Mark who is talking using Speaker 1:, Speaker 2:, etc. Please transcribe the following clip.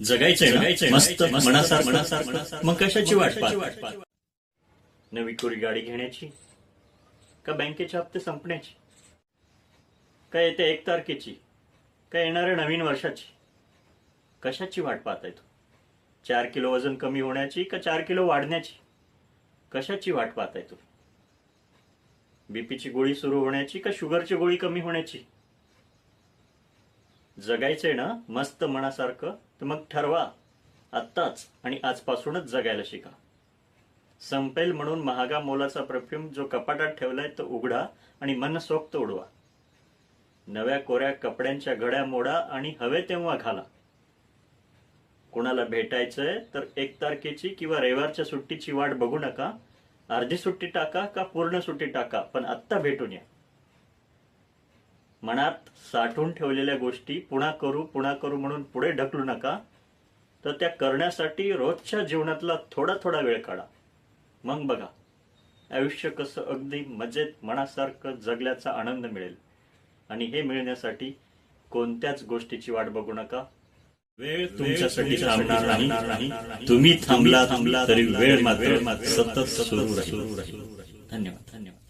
Speaker 1: मस्त मनासार मनासार मग कशाची वाट पाहत? नवी कोरी गाडी घेण्याची? का बँकेचे हप्ते संपण्याची? का येत्या एक तारखेची? का येणाऱ्या नवीन वर्षाची? कशाची वाट पाहताय तू? चार किलो वजन कमी होण्याची का चार किलो वाढण्याची? कशाची वाट पाहताय तू? बीपीची गोळी सुरू होण्याची का शुगरची गोळी कमी होण्याची? जगायचंय ना मस्त मनासारखं तर मग ठरवा. आत्ताच आणि आजपासूनच जगायला शिका. संपेल म्हणून महागा मोलाचा परफ्यूम जो कपाटात ठेवलाय तो उघडा आणि मनसोक्त उडवा. नव्या कोऱ्या कपड्यांच्या घड्या मोडा आणि हवे तेव्हा घाला. कोणाला भेटायचंय तर एक तारखेची किंवा रविवारच्या सुट्टीची वाट बघू नका. अर्धी सुट्टी टाका का पूर्ण सुट्टी टाका पण आत्ता भेटून या. मनात साठवून ठेवलेल्या गोष्टी पुन्हा करू पुन्हा करू म्हणून पुढे ढकलू नका तर त्या करण्यासाठी रोजच्या जीवनातला थोडा थोडा वेळ काढा. मग बघा आयुष्य कसं अगदी मजेत मनासारखं जगल्याचा आनंद मिळेल. आणि हे मिळण्यासाठी कोणत्याच गोष्टीची वाट बघू नका. वेळ तुमच्यासाठी थांबणार नाही. तुम्ही थांबला थांबला तरी वेळ मात्र सतत सुरू राहील. धन्यवाद. धन्यवाद.